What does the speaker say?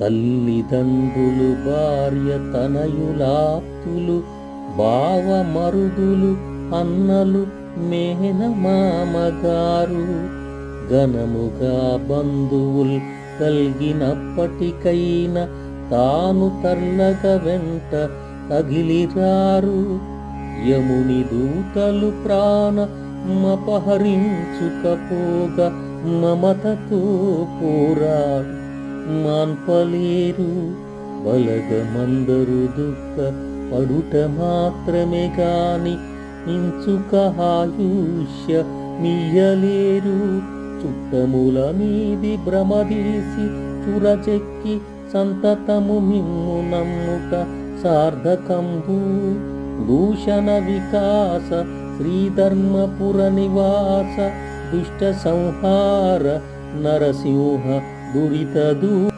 తల్లిదండ్రులు భార్య తనయులాప్తులు బావమరుదులు అన్నలు మేనమామగారు ఘనముగా బంధువుల్ కలిగినప్పటికైనా తాను తల్లగ వెంట తగిలిరారు. యముని దూతలు ప్రాణ మపహరించుకపోగా మమతతో పోరాడు. మాన్పలేరు. బలగమందరు దుఃఖ పడుట మాత్రమే కాని ఇంచుక ఆయుష్య మియ్యలేరు చుట్టముల మీది భ్రమదీసి చురచెక్కి సంతతము మిమ్ము నమ్ముట సార్థకంబు. భూషణ వికాస శ్రీధర్మపుర నివాస దుష్ట సంహార నరసింహ ದುರಿತ